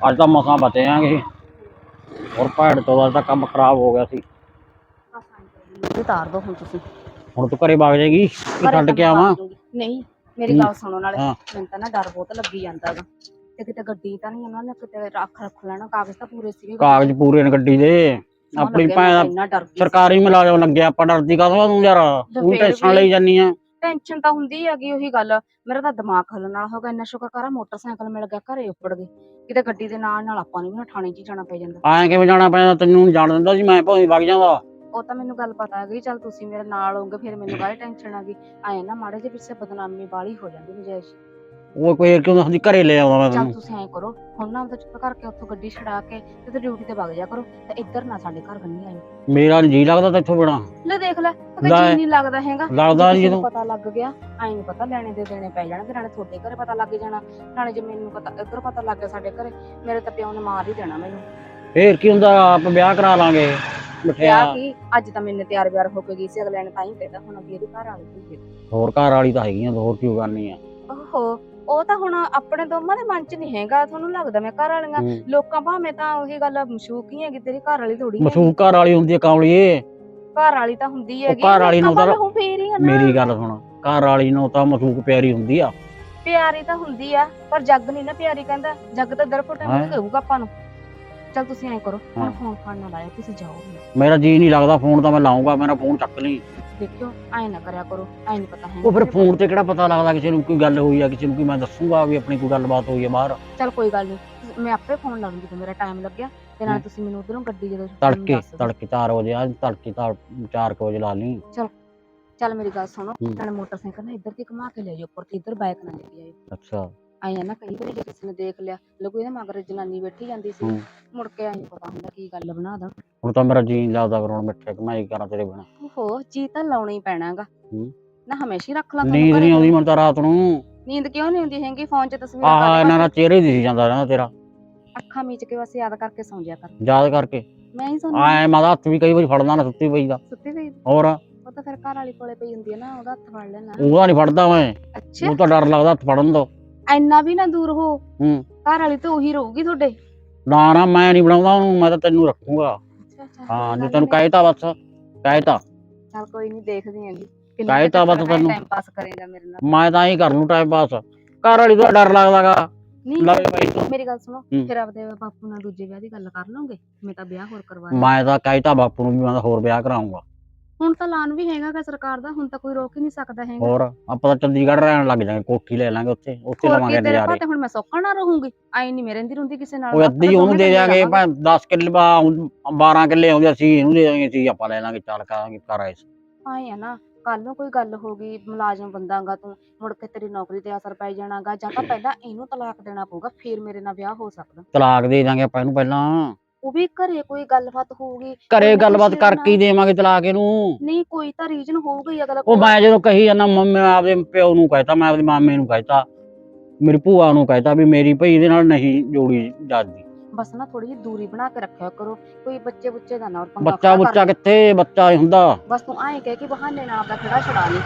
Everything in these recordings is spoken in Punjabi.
ਅੱਜ ਤਾਂ ਮਸਾਂ ਬਚੇ ਆਂਗੇ ਹੋਰ ਭੈੜ ਤੋਂ ਦਾ ਕੰਮ ਖਰਾਬ ਹੋ ਗਿਆ ਸੀ। ਇਹ ਤਾਰ ਦੋ ਹੁਣ ਤੁਸੀਂ। ਹੁਣ ਤੂੰ ਘਰੇ ਵਗ ਜਾਏਗੀ? ਕਿ ਛੱਡ ਕੇ ਆਵਾਂ? ਨਹੀਂ ਮੇਰੀ ਗੱਲ ਸੁਣੋ ਨਾਲੇ। ਮੈਨੂੰ ਤਾਂ ਨਾ ਡਰ ਬਹੁਤ ਲੱਗੀ ਜਾਂਦਾ ਗਾ ਤੇ ਕਿਤੇ ਗੱਡੀ ਤਾਂ ਨਹੀਂ ਉਹਨਾਂ ਨੇ ਕਿਤੇ ਰੱਖ ਰੱਖ ਲੈਣਾ। ਕਾਗਜ਼ ਤਾਂ ਪੂਰੇ ਸੀਗੇ। ਕਾਗਜ਼ ਪੂਰੇ ਨੇ ਗੱਡੀ ਦੇ। ਆਪਣੀ ਭੈਣ ਸਰਕਾਰੀ ਮੁਲਾਜ਼ਮ ਲੱਗਿਆ ਆਪਾਂ ਡਰਦੀ ਕਾਹਦੋਂ ਤੂੰ ਯਾਰ? ਤੂੰ ਟੈਨਸ਼ਨ ਲਈ ਜਾਨੀ ਆ। ਟੈਨਸ਼ਨ ਤਾਂ ਹੁੰਦੀ ਹੈਗੀ ਉਹੀ ਗੱਲ। ਮੇਰਾ ਤਾਂ ਦਿਮਾਗ ਹੱਲਣ ਨਾਲ ਹੋ ਗਿਆ ਇੰਨਾ ਸ਼ੁਕਰ ਕਰਾਂ ਮੋਟਰਸਾਈਕਲ ਮਿਲ ਗਿਆ ਘਰੇ ਉੱਪੜ ਗਏ ਕਿਤੇ ਗੱਡੀ ਦੇ ਨਾਲ ਨਾਲ ਆਪਾਂ ਨੂੰ ਵੀ ਨਾ ਥਾਣੇ 'ਚ ਹੀ ਜਾਣਾ ਪੈ ਜਾਂਦਾ। ਐਂ ਕਿਵੇਂ ਜਾਣਾ ਪੈਂਦਾ ਤੈਨੂੰ ਜਾਣ ਦਿੰਦਾ ਸੀ ਮੈਂ ਭਾਵੇਂ ਵਗ ਜਾਂਦਾ ਉਹ ਤਾਂ ਮੈਨੂੰ ਗੱਲ ਪਤਾ ਹੈਗੀ ਚੱਲ ਤੁਸੀਂ ਮੇਰੇ ਨਾਲ ਹੋਗੇ ਫਿਰ ਮੈਨੂੰ ਬਾਹਲੀ ਟੈਨਸ਼ਨ ਆ ਗਈ। ਆਏ ਨਾ ਮਾੜੇ ਜਿਹੇ ਪਿੱਛੇ ਬਦਨਾਮੀ ਬਾਹਲੀ ਹੋ ਜਾਂਦੀ ਨਜਾਇਜ਼ ਉਹ ਕੋਈ ਕਿਉਂ ਹੁੰਦੀ ਘਰੇ ਲੈ ਆਉਂਦਾ ਮੈਂ ਚੱਲ ਤੈਨੂੰ। ਤੁਸੀਂ ਐਂ ਕਰੋ ਹੁਣ ਨਾ ਉਹਦਾ ਚੁੱਪ ਕਰਕੇ ਉੱਥੋਂ ਗੱਡੀ ਛਡਾ ਕੇ ਤੇ ਤੇ ਡਿਊਟੀ ਤੇ ਵਗ ਜਾ ਕਰੋ ਤੇ ਇੱਧਰ ਨਾ ਸਾਡੇ ਘਰ ਬੰਨੀ ਆਇਓ ਮੇਰਾ ਨੀ ਜੀ ਲੱਗਦਾ ਤੈਥੋਂ ਬਿਨਾ। ਲੈ ਦੇਖ ਲੈ। ਜੀ ਨਹੀਂ ਲੱਗਦਾ ਹੈਗਾ। ਲੱਗਦਾ ਜੇ ਨੀ ਕਿਸੇ ਨੂੰ ਜਦੋਂ। ਪਤਾ ਲੱਗ ਗਿਆ ਐਂ ਪਤਾ ਲੈਣੇ ਦੇ ਦੇਣੇ ਪੈ ਜਾਣਗੇ ਨਾਲੇ ਤੁਹਾਡੇ ਘਰੇ ਪਤਾ ਲੱਗ ਜਾਣਾ ਨਾਲੇ ਜੇ ਮੈਨੂੰ ਪਤਾ ਇੱਧਰ ਪਤਾ ਲੱਗ ਗਿਆ ਸਾਡੇ ਘਰੇ ਮੇਰੇ ਤਾਂ ਪਿਓ ਨੇ ਮਾਰ ਹੀ ਦੇਣਾ ਮੈਨੂੰ। ਫੇਰ ਕੀ ਹੁੰਦਾ ਆਪ ਵਿਆਹ ਕਰਾ ਲਾਂਗੇ ਮਠਿਆ। ਕਿਹਾ ਕਿ? ਅੱਜ ਤਾਂ ਮੈਨੇ ਤਿਆਰ ਬਿਆਰ ਹੋ ਕੇ ਗਈ ਸੀ ਅਗਲੇ ਨੇ ਤਾਂ ਹੀ ਕਹਿਤਾ ਹੁਣ ਵੀ ਇਹਦੇ ਘਰ ਵਾਲੀ ਹੋਈ ਹੋਰ ਘਰ ਵਾਲੀ ਤਾਂ ਹੈਗੀਆਂ ਹੋਰ ਕੀ ਕਰਨੀ ਆ? ਓਹੋ ਉਹ ਤਾਂ ਹੁਣ ਆਪਣੇ ਦੋਵਾਂ ਦੇ ਮਨ 'ਚ ਨਹੀਂ ਹੈਗਾ ਤੁਹਾਨੂੰ ਲੱਗਦਾ ਮੈਂ ਘਰ ਵਾਲੀਆਂ ਹੂੰ। ਲੋਕਾਂ ਭਾਵੇਂ ਤਾਂ ਉਹੀ ਗੱਲ ਮਸ਼ੂਕ ਹੀ ਹੈਗੀ ਤੇਰੀ ਘਰ ਵਾਲੀ ਥੋੜੀ ਮਸੂਕ ਘਰ ਵਾਲੀ ਹੁੰਦੀ ਆ ਕਾਮਲੀਏ ਘਰ ਵਾਲੀ ਤਾਂ ਹੁੰਦੀ ਹੈਗੀ ਘਰ ਵਾਲੀ ਨੂੰ ਤਾਂ- ਉਹ ਫੇਰ ਹੀ ਆ ਨਾ। ਮੇਰੀ ਗੱਲ ਸੁਣ ਘਰ ਵਾਲੀ ਨੂੰ ਤਾਂ ਮਸੂਕ ਪਿਆਰੀ ਹੁੰਦੀ ਆ ਪਿਆਰੀ ਤਾਂ ਹੁੰਦੀ ਆ ਪਰ ਜੱਗ ਨਹੀਂ ਨਾ ਪਿਆਰੀ ਕਹਿੰਦਾ ਜੱਗ ਤਾਂ ਦਰਫਟੇ ਹੈਂ? ਨੂੰ ਕਹੂਗਾ ਆਪਾਂ ਨੂੰ ਚਲ ਤੁਸੀਂ ਐਂ ਕਰੋ ਹੁਣ ਹਾਂ। ਫੋਨ ਫਾਨ ਨਾ ਲਾਇਆ ਤੁਸੀਂ ਜਾਓ। ਮੇਰਾ ਜੀ ਨਹੀਂ ਲੱਗਦਾ ਫੋਨ ਤਾਂ ਮੈਂ ਲਾਉਂਗਾ ਮੇਰਾ ਫੋਨ ਚੱਕ ਲਈ ਦੇਖਿਓ ਐਂ ਨਾ ਕਰਿਆ ਕਰੋ ਐਂ ਨਹੀਂ ਪਤਾ ਹੈ ਉਹ ਫਿਰ ਫੋਨ ਤੇ ਕਿਹੜਾ ਪਤਾ ਲੱਗਦਾ ਕਿਸੇ ਨੂੰ ਕੋਈ ਗੱਲ ਹੋਈ ਆ ਕਿਸੇ ਨੂੰ ਕੀ ਮੈਂ ਦੱਸੂਗਾ ਵੀ ਆਪਣੀ ਕੋਈ ਗੱਲਬਾਤ ਹੋਈ ਆ ਬਾਹਰ। ਚਲ ਕੋਈ ਗੱਲ ਨਹੀਂ ਮੈਂ ਆਪੇ ਫੋਨ ਲਾ ਲੂੰਗੀ ਜਦੋਂ ਮੇਰਾ ਟਾਈਮ ਲੱਗਿਆ ਤੇ ਨਾਲ। ਤੁਸੀਂ ਮੈਨੂੰ ਉਧਰੋਂ ਗੱਡੀ ਜਦੋਂ ਤੜਕੇ ਤੜਕੇ 4 ਵਜੇ ਆ ਤੜਕੇ 4 ਵਜੇ ਲਾ ਲਈ। ਚਲ ਮੇਰੀ ਗੱਲ ਸੁਣੋ। ਨਾਲੇ ਮੋਟਰਸਾਈਕਲ ਨਾ ਇੱਧਰ ਦੀ ਘੁਮਾ ਕੇ ਲੈ ਜਾਓ ਉੱਪਰ ਤੇ ਇੱਧਰ ਬਾਈਕ ਨਾ ਲੈ ਕੇ ਆਇਓ। ਅੱਛਾ। ਆਏ ਆ ਨਾ ਕਈ ਵਾਰੀ ਜੇ ਕਿਸੇ ਨੇ ਦੇਖ ਲਿਆ ਲੋਕੋ ਇਹਦੇ ਮਗਰ ਜਨਾਨੀ ਬੈਠੀ ਜਾਂਦੀ ਸੀ। ਹੂੰ। ਮੁੜ ਕੇ ਆਈ ਪਤਾ ਹੁੰਦਾ ਕੀ ਗੱਲ ਬਣਾ ਦਾਂ। ਹੁਣ ਤਾਂ ਮੇਰਾ ਜੀ ਨਹੀਂ ਲੱਗਦਾ ਫਿਰ ਹੁਣ ਮਿੱਠੇ ਕਮਾਈ ਕਰਾਂ ਤੇਰੇ ਬਿਨਾ। ਓਹੋ ਜੀ ਤਾਂ ਲਾਉਣਾ ਹੀ ਪੈਣਾਗਾ। ਹੂੰ। ਨਾ ਹਮੇਸ਼ਾ ਹੀ ਰੱਖ ਲਾਂ ਤੁਹਾਨੂੰ ਨੀਂਦ ਘਰੇ। ਨਹੀਂ ਆਉਂਦੀ। ਮੈਨੂੰ ਤਾਂ ਰਾਤ ਨੂੰ। ਨੀਂਦ ਕਿਉਂ ਨਹੀਂ ਆਉਂਦੀ ਹੈਗੀ? ਫੋਨ 'ਚ ਤਸਵੀਰਾਂ ਆਹ ਇਹਨਾਂ ਦਾ? ਚਿਹਰੇ ਦਿਸ ਜਾਂਦਾ ਰਹਿੰਦਾ ਤੇਰਾ। ਅੱਖਾਂ ਮੀਚ ਕੇ ਬਸ ਯਾਦ ਕਰਕੇ ਸੌਂ ਜਾ ਕਰ। ਯਾਦ ਕਰਕੇ। ਮੈਂ ਹੀ ਸੌਂਦੀ ਆਏ ਮੈਂ ਤਾਂ ਹੱਥ ਵੀ ਕਈ ਵਾਰੀ ਫੜਦਾ ਨਾ ਸੁੱਤੀ ਪਈ ਦਾ। ਸੁੱਤੀ ਪਈ ਹੋਰ? ਉਹ ਤਾਂ ਫਿਰ ਘਰ ਵਾਲੀ ਕੋਲੇ ਪਈ ਹੁੰਦੀ ਹੈ ਨਾ ਉਹਦਾ ਹੱਥ ਫੜ ਲੈਣਾ ਉਹਦਾ ਨਹੀਂ ਫੜਦਾ ਮੈਂ। ਅੱਛਾ। ਉਹ ਤਾਂ ਡਰ ਲੱਗਦਾ ਹੱਥ ਫੜਨ ਤੋਂ। ਇੰਨਾ ਵੀ ਨਾ ਦੂਰ ਹੋ। ਹੂੰ। ਘਰ ਵਾਲੀ ਤਾਂ ਉਹੀ ਰਹੂਗੀ ਤੁਹਾਡੇ। ਨਾ ਨਾ ਮੈਂ ਨਹੀਂ ਬਣਾਉਂਦਾ ਉਹਨੂੰ ਮੈਂ ਤਾਂ ਤੈਨੂੰ ਰੱਖੂਗਾ। ਹਾਂ ਜੇ ਤੈਨੂੰ ਕਹਿਤਾ ਬਸ ਕਹਿਤਾ। ਚਲ ਕੋਈ ਨਹੀਂ ਦੇਖਦੀ ਹੈਗੀ ਕਾਹੇ ਤਾਂ ਬਸ ਤੈਨੂੰ- ਟਾਈਮ ਪਾਸ ਕਰੇਗਾ ਮੇਰੇ ਨਾਲ। ਮੈਂ ਤਾਂ ਹੀ ਕਰ ਲੂੰ ਟਾਈਮ ਪਾਸ ਘਰ ਵਾਲੀ ਤੋਂ ਡਰ ਲੱਗਦਾਗਾ। ਨਹੀਂ ਮੇਰੀ ਗੱਲ ਸੁਣੋ। ਫਿਰ ਆਪਦੇ ਬਾਪੂ ਨਾਲ ਦੂਜੇ ਵਿਆਹ ਦੀ ਗੱਲ ਕਰ ਲਓਗੇ? ਮੈਂ ਤਾਂ ਵਿਆਹ ਹੋਰ ਕਰਵਾ ਮੈਂ ਤਾਂ ਕਹਿਤਾ ਬਾਪੂ ਨੂੰ ਵੀ ਮੈਂ ਤਾਂ ਹੋਰ ਵਿਆਹ ਕਰਾਉਂਗਾ ਹੁਣ ਤਾਂ ਲਾਨ ਵੀ ਹੈਗਾ ਗਾ ਸਰਕਾਰ ਦਾ ਹੁਣ ਤਾਂ ਕੋਈ ਰੋਕ ਹੀ ਨਹੀਂ ਸਕਦਾ ਹੈਗਾ। ਹੋਰ ਆਪਾਂ ਤਾਂ ਚੰਡੀਗੜ੍ਹ ਰਹਿਣ ਲੱਗ ਜਾਾਂਗੇ ਕੋਠੀ ਲੈ ਲਾਂਗੇ ਉੱਥੇ ਉੱਥੇ ਹੋਰ ਲਵਾਂਗੇ ਕੀ ਤੇਰੇ ਨਜ਼ਾਰੇ। ਭਾਤੇ ਹੁਣ ਮੈਂ ਸੌਖਾ ਨਾ ਰਹੂੰਗੀ ਆਈ ਨਹੀਂ ਮੇਰੇ ਰਹਿੰਦੀ ਹੁੰਦੀ ਕਿਸੇ ਨਾਲ ਉਹ ਅੱਧੀ ਤਾਂ ਉਹਨੂੰ ਦੇ ਦਿਆਂਗੇ। ਭਾਵੇਂ 10 ਕਿੱਲੇ ਬਾ 12 ਕਿੱਲੇ ਆਉਂਦੇ ਅਸੀਂ ਇਹਨੂੰ ਦੇ ਦਾਂਗੇ ਸੀ ਆਪਾਂ ਲੈ ਲਾਂਗੇ ਚੱਲ ਕਰਾਂਗੇ ਘਰ ਆਏ। ਆਏ ਆ ਨਾ ਕੱਲ ਨੂੰ ਕੋਈ ਗੱਲ ਹੋ ਗਈ ਮੁਲਾਜ਼ਮ ਬੰਦਾਗਾ ਤੂੰ ਮੁੜ ਕੇ ਤੇਰੀ ਨੌਕਰੀ ਤੇ ਅਸਰ ਪੈ ਜਾਣਾਗਾ ਜਾਂ ਤਾਂ ਪਹਿਲਾਂ ਇਹਨੂੰ ਤਲਾਕ ਦੇਣਾ ਪਊਗਾ ਫਿਰ ਮੇਰੇ ਨਾਲ ਵਿਆਹ ਹੋ ਸਕਦਾ। ਤਲਾਕ ਦੇ ਦਾਂਗੇ ਆਪਾਂ ਇਹਨੂੰ ਪਹਿਲਾਂ। ਉਹ ਵੀ ਘਰੇ ਕੋਈ ਗੱਲਬਾਤ ਹੋਊਗੀ ਘਰੇ ਗੱਲਬਾਤ ਕਰਕੇ ਹੀ ਦੇਵਾਂਗੇ ਤਲਾਕ ਇਹਨੂੰ। ਨਹੀਂ ਕੋਈ ਤਾਂ ਰੀਜਨ ਹੋਊਗਾ ਹੀ ਅਗਲਾ ਉਹ ਮੈਂ ਜਦੋਂ ਕਹੀ ਜਾਂਦਾ ਮੰਮੀ ਆਪਦੇ ਪਿਓ ਨੂੰ ਕਹਿਤਾ ਮੈਂ ਆਪਦੇ ਮਾਮੇ ਨੂੰ ਕਹਿਤਾ ਮੇਰੀ ਭੂਆ ਨੂੰ ਕਹਿਤਾ ਵੀ ਮੇਰੀ ਭਈ ਇਹਦੇ ਨਾਲ ਨਹੀਂ ਜੋੜੀ ਜਾਂਦੀ। ਬਸ ਨਾ ਥੋੜੀ ਜਿਹੀ ਦੂਰੀ ਬਣਾ ਕੇ ਰੱਖਿਆ ਕਰੋ ਕੋਈ ਬੱਚੇ ਬੁੱਚੇ ਦਾ ਨਾ ਔਰ ਪੰਗਾ ਬੱਚਾ ਖੜਾ ਬੁੱਚਾ। ਕਿੱਥੇ ਬੱਚਾ ਹੀ ਹੁੰਦਾ। ਬਸ ਤੂੰ ਐਂ ਕਹਿ ਕਿ ਬਹਾਨੇ ਨਾਲ ਆਪਦਾ ਖੜਾ ਛੜਾ ਲਈ।